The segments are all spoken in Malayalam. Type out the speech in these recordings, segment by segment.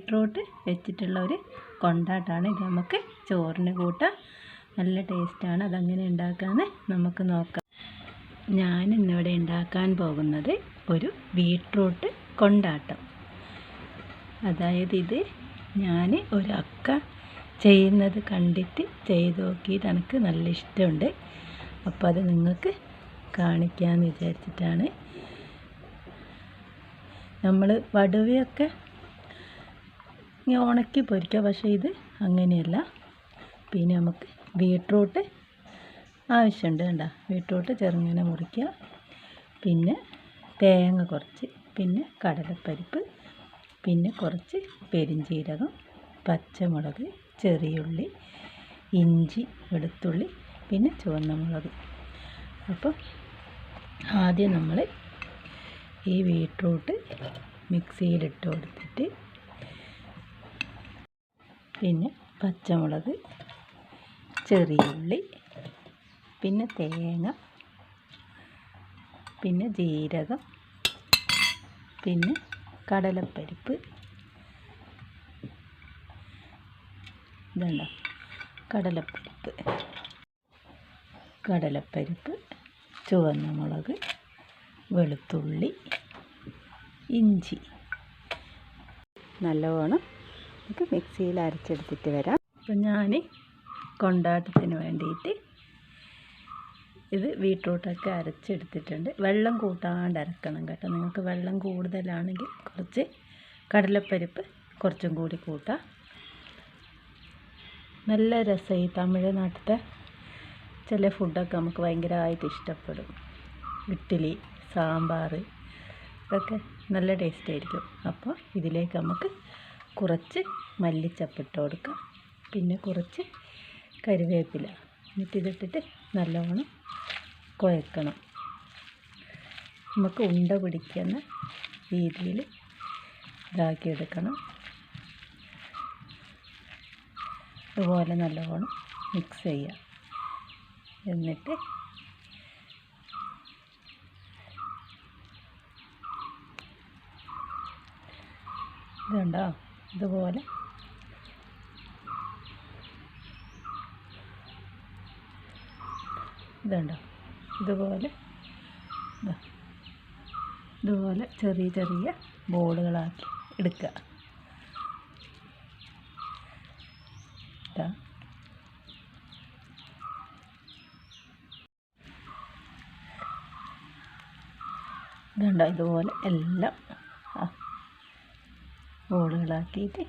ബീട്രൂട്ട് വെച്ചിട്ടുള്ള ഒരു കൊണ്ടാട്ടമാണ് ഇത് നമുക്ക് ചോറിന് കൂട്ടാം. നല്ല ടേസ്റ്റാണ്. അതങ്ങനെ ഉണ്ടാക്കാമെന്ന് നമുക്ക് നോക്കാം. ഞാൻ ഇന്നിവിടെ ഉണ്ടാക്കാൻ പോകുന്നത് ഒരു ബീട്രൂട്ട് കൊണ്ടാട്ടം. അതായത് ഇത് ഞാൻ ഒരക്ക ചെയ്യുന്നത് കണ്ടിട്ട് ചെയ്ത് നോക്കിയിട്ട് എനിക്ക് നല്ല ഇഷ്ടമുണ്ട്. അപ്പോൾ അത് നിങ്ങൾക്ക് കാണിക്കാമെന്ന് വിചാരിച്ചിട്ടാണ്. നമ്മൾ വടുവയൊക്കെ ഇങ്ങനെ ഉണക്കി പൊരിക്കുക പക്ഷേ ഇത് അങ്ങനെയല്ല. പിന്നെ നമുക്ക് ബീട്രൂട്ട് ആവശ്യമുണ്ട് കണ്ട. ബീട്രൂട്ട് ചെറുങ്ങനെ മുറിക്കുക. പിന്നെ തേങ്ങ കുറച്ച് പിന്നെ കടലപ്പരിപ്പ് പിന്നെ കുറച്ച് പെരിഞ്ചീരകം പച്ചമുളക് ചെറിയുള്ളി ഇഞ്ചി വെളുത്തുള്ളി പിന്നെ ചുവന്ന മുളക്. അപ്പോൾ ആദ്യം നമ്മൾ ഈ ബീട്രൂട്ട് മിക്സിയിലിട്ട് കൊടുത്തിട്ട് പിന്നെ പച്ചമുളക് ചെറിയുള്ളി പിന്നെ തേങ്ങ പിന്നെ ജീരകം പിന്നെ കടലപ്പരിപ്പ്. ഇതുണ്ടോ? കടലപ്പരിപ്പ്. കടലപ്പരിപ്പ് ചുവന്ന മുളക് വെളുത്തുള്ളി ഇഞ്ചി. നല്ലവണ്ണം നമുക്ക് മിക്സിയിൽ അരച്ചെടുത്തിട്ട് വരാം. അപ്പം ഞാൻ കൊണ്ടാട്ടത്തിന് വേണ്ടിയിട്ട് ഇത് ബീട്രൂട്ടൊക്കെ അരച്ചെടുത്തിട്ടുണ്ട്. വെള്ളം കൂട്ടാണ്ട് അരക്കണം കേട്ടോ. നിങ്ങൾക്ക് വെള്ളം കൂടുതലാണെങ്കിൽ കുറച്ച് കടലപ്പരിപ്പ് കുറച്ചും കൂടി കൂട്ടാം. നല്ല രസം ഈ തമിഴ്നാട്ടിലത്തെ ചില ഫുഡൊക്കെ നമുക്ക് ഭയങ്കരമായിട്ട് ഇഷ്ടപ്പെടും. ഇഡ്ഡലി സാമ്പാർ ഇതൊക്കെ നല്ല ടേസ്റ്റ് ആയിരിക്കും. അപ്പോൾ ഇതിലേക്ക് നമുക്ക് കുറച്ച് മല്ലിച്ചപ്പിട്ട് കൊടുക്കുക. പിന്നെ കുറച്ച് കറിവേപ്പില എന്നിട്ട് ഇതിട്ടിട്ട് നല്ലവണ്ണം കുഴക്കണം. നമുക്ക് ഉണ്ട പിടിക്കുന്ന രീതിയിൽ ഇതാക്കിയെടുക്കണം അതുപോലെ നല്ലോണം മിക്സ് ചെയ്യുക. എന്നിട്ട് ഇതുണ്ടോ? ഇതുപോലെ. ഇതുണ്ടോ ഇതുപോലെ. ഇതുപോലെ ചെറിയ ചെറിയ ബോളുകളാക്കി എടുക്കുക. ഇതുണ്ടോ ഇതുപോലെ എല്ലാം ആ ബോളുകളാക്കിയിട്ട്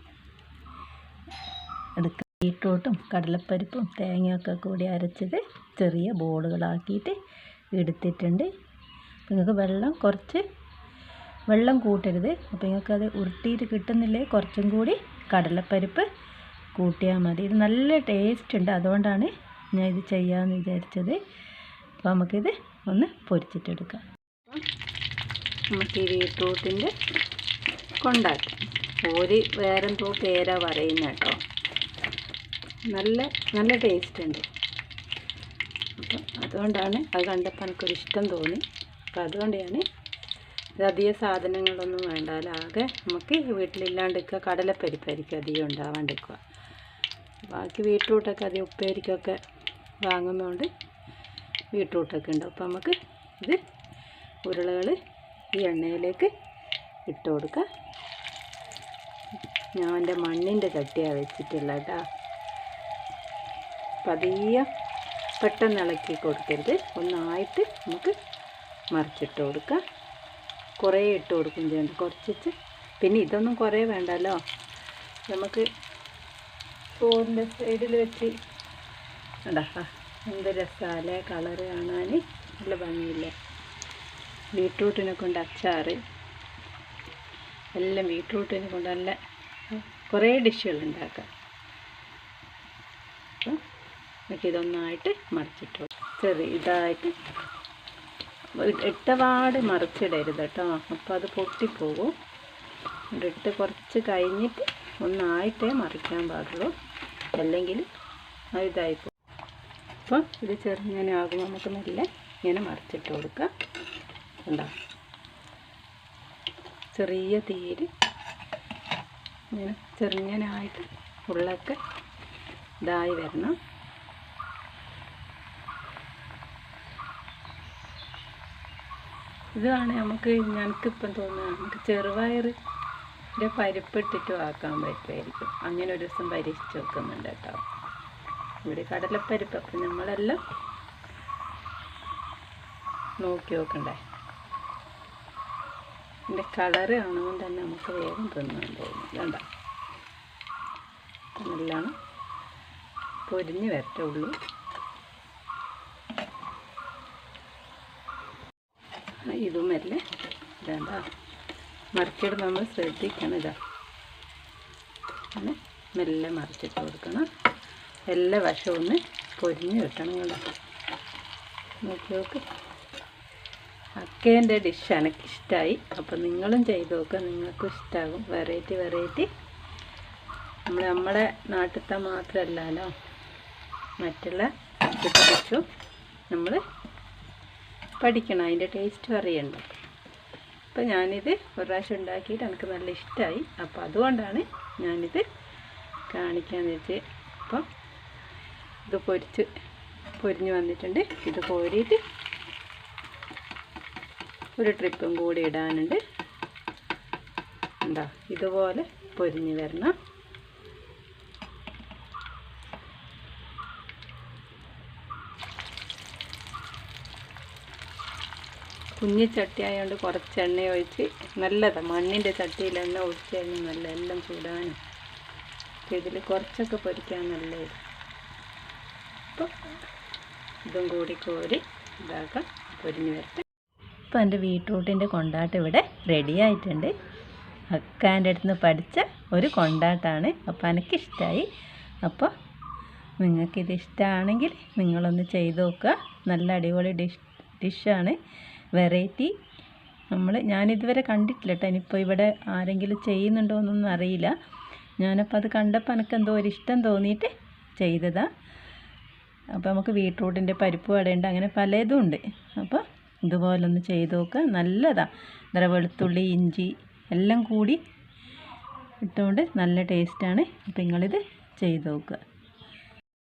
എടുക്കുക ബീട്രൂട്ടും കടലപ്പരിപ്പും തേങ്ങയൊക്കെ കൂടി അരച്ചത് ചെറിയ ബോളുകളാക്കിയിട്ട് എടുത്തിട്ടുണ്ട്. നിങ്ങൾക്ക് വെള്ളം കുറച്ച് വെള്ളം കൂട്ടരുത്. അപ്പോൾ നിങ്ങൾക്കത് ഉരുട്ടിയിട്ട് കിട്ടുന്നില്ലേ കുറച്ചും കൂടി കടലപ്പരിപ്പ് കൂട്ടിയാൽ മതി. ഇത് നല്ല ടേസ്റ്റ് ഉണ്ട്. അതുകൊണ്ടാണ് ഞാൻ ഇത് ചെയ്യാമെന്ന് വിചാരിച്ചത്. അപ്പോൾ നമുക്കിത് ഒന്ന് പൊരിച്ചിട്ടെടുക്കാം. നമുക്ക് ഈ ബീട്രൂട്ടിന്റെ കൊണ്ടാട്ടം ഒരു വേറെന്തോ പേരാ പറയുന്നത് കേട്ടോ. നല്ല നല്ല ടേസ്റ്റ് ഉണ്ട്. അപ്പം അതുകൊണ്ടാണ് അത് കണ്ടപ്പോൾ എനിക്കൊരു ഇഷ്ടം തോന്നി. അപ്പം അതുകൊണ്ട് ഞാൻ ഇത് അധികം സാധനങ്ങളൊന്നും വേണ്ടാലാകെ നമുക്ക് വീട്ടിലില്ലാണ്ടിരിക്കുക കടലപ്പരിപ്പായിരിക്കും അധികം ഉണ്ടാവാണ്ടിരിക്കുക. ബാക്കി ബീട്രൂട്ടൊക്കെ അധികം ഉപ്പേരിക്കൊക്കെ വാങ്ങുന്നതുകൊണ്ട് ബീട്രൂട്ടൊക്കെ ഉണ്ട്. അപ്പം നമുക്ക് ഇത് ഉരുളകൾ ഈ എണ്ണയിലേക്ക് ഇട്ട് കൊടുക്കാം. ഞാൻ എന്റെ മണ്ണിന്റെ ചട്ടിയാണ് വെച്ചിട്ടുള്ളത്. കേട്ടോ പതിയെ പെട്ടെന്ന് ഇളക്കി കൊടുക്കരുത്. ഒന്നായിട്ട് നമുക്ക് മറിച്ചിട്ട് കൊടുക്കാം. കുറേ ഇട്ട് കൊടുക്കും ചെയ്യണ്ട കുറച്ചിട്ട് പിന്നെ ഇതൊന്നും കുറേ വേണ്ടല്ലോ. നമുക്ക് ചോറിന്റെ സൈഡിൽ വെച്ച് ഉണ്ടാ എന്ത് രസമല്ലേ കളറ് കാണാൻ നല്ല ഭംഗിയില്ല? ബീട്രൂട്ടിനെ കൊണ്ട് അച്ചാറ്. എല്ലാം ബീട്രൂട്ടിനെ കൊണ്ട് നല്ല കുറേ ഡിഷുകൾ ഉണ്ടാക്കാം. അപ്പം നമുക്കിതൊന്നായിട്ട് മറിച്ചിട്ടു. ചെറിയ ഇതായിട്ട് ഇട്ടപാട് മറിച്ചിടരുത് കേട്ടോ. അപ്പോൾ അത് പൊട്ടിപ്പോകും. ഇട്ട് കുറച്ച് കഴിഞ്ഞിട്ട് ഒന്നായിട്ടേ മറിക്കാൻ പാടുള്ളൂ. അല്ലെങ്കിൽ ഇതായി പോകും. അപ്പോൾ ഇത് ചെറുങ്ങനെ ആകുമ്പോൾ നമുക്ക് നല്ല ഇങ്ങനെ മറിച്ചിട്ട് കൊടുക്കാം. ഉണ്ടോ ചെറിയ തീര് ഇങ്ങനെ ചെറുങ്ങനായിട്ട് ഉള്ളൊക്കെ ഇതായി വരണം. ഇതാണ് നമുക്ക് ഞങ്ങൾക്കിപ്പം തോന്നുന്നത്. നമുക്ക് ചെറുപയറിന്റെ പരിപ്പിട്ടിട്ട് ആക്കാൻ പറ്റുമായിരിക്കും. അങ്ങനെ ഒരു ദിവസം പരീക്ഷിച്ച് വെക്കുന്നുണ്ട് കേട്ടോ. ഇവിടെ കടലപ്പരിപ്പ് അപ്പം നമ്മളെല്ലാം നോക്കി നോക്കണ്ടേ? ഇതിന്റെ കളറ് കാണുമ്പോൾ തന്നെ നമുക്ക് വേഗം തിന്നാൻ തോന്നും. വേണ്ട നല്ലോണം പൊരിഞ്ഞ് വരട്ടുള്ളൂ ഇതും ഇതുമല്ലേ വേണ്ട മറിച്ചിട്ട് നമ്മൾ ശ്രദ്ധിക്കണം ഇതാ. മെല്ലെ മറിച്ചിട്ട് കൊടുക്കണം. എല്ലാ വശവും ഒന്ന് പൊരിഞ്ഞ് കിട്ടണം കേട്ടോ നോക്കി നോക്ക് അക്കേന്റെ ഡിഷ് എനിക്കിഷ്ടമായി അപ്പം അപ്പോൾ നിങ്ങളും ചെയ്ത് നോക്കുക നിങ്ങൾക്കും ഇഷ്ടമാകും വെറൈറ്റി വെറൈറ്റി നമ്മൾ നമ്മുടെ നാട്ടിലത്തെ മാത്രമല്ലല്ലോ മറ്റുള്ള ഡിഷും നമ്മൾ പഠിക്കണം. അതിന്റെ ടേസ്റ്റ് അറിയണ്ട അപ്പോൾ ഞാനിത് ഒരു പ്രാവശ്യം ഉണ്ടാക്കിയിട്ട് എനിക്ക് നല്ല ഇഷ്ടമായി അപ്പോൾ അതുകൊണ്ടാണ് ഞാനിത് കാണിക്കാൻ വെച്ച് അപ്പം ഇത് പൊരിച്ച് പൊരിഞ്ഞ് വന്നിട്ടുണ്ട്. ഇത് കോരിയിട്ട് ഒരു ട്രിപ്പും കൂടി ഇടാനുണ്ട്. എന്താ ഇതുപോലെ പൊരിഞ്ഞു വരണം. കുഞ്ഞു ചട്ടി ആയതുകൊണ്ട് കുറച്ച് എണ്ണ ഒഴിച്ച് നല്ലതാണ് മണ്ണിന്റെ ചട്ടിയിൽ എണ്ണ ഒഴിച്ച് കഴിഞ്ഞാൽ നല്ല എല്ലാം ചൂടാനും. ഇതിൽ കുറച്ചൊക്കെ പൊരിക്കാൻ നല്ലത്. അപ്പോൾ ഇതും കൂടി കോരി ഇതാക്കാം. പൊരിഞ്ഞ് വരട്ടെ. ഇപ്പോൾ എന്റെ ബീട്രൂട്ടിന്റെ കൊണ്ടാട്ടം ഇവിടെ റെഡി ആയിട്ടുണ്ട്. അക്കാന്റെ അടുത്ത് നിന്ന് പഠിച്ച ഒരു കൊണ്ടാട്ടാണ് അപ്പോൾ എനിക്കിഷ്ടമായി അപ്പോൾ നിങ്ങൾക്കിത് ഇഷ്ടമാണെങ്കിൽ നിങ്ങളൊന്ന് ചെയ്ത് നോക്കുക. നല്ല അടിപൊളി ഡിഷ് ഡിഷാണ്. വെറൈറ്റി. നമ്മൾ ഞാനിതുവരെ കണ്ടിട്ടില്ല കേട്ടോ. ഇനിയിപ്പോൾ ഇവിടെ ആരെങ്കിലും ചെയ്യുന്നുണ്ടോ എന്നൊന്നും അറിയില്ല. ഞാനപ്പോൾ അത് കണ്ടപ്പോൾ എനിക്ക് എന്തോ ഒരു ഇഷ്ടം തോന്നിയിട്ട് ചെയ്തതാണ് അപ്പോൾ നമുക്ക് ബീട്രൂട്ടിന്റെ പരിപ്പ് വടയുണ്ട്. അങ്ങനെ പലതും ഉണ്ട്. അപ്പോൾ ഇതുപോലെ ഒന്ന് ചെയ്ത് നോക്കുക നല്ലതാണ് എന്താ വെളുത്തുള്ളി ഇഞ്ചി എല്ലാം കൂടി ഇട്ടുകൊണ്ട് നല്ല ടേസ്റ്റാണ് അപ്പോൾ നിങ്ങളിത് ചെയ്ത് നോക്കുക.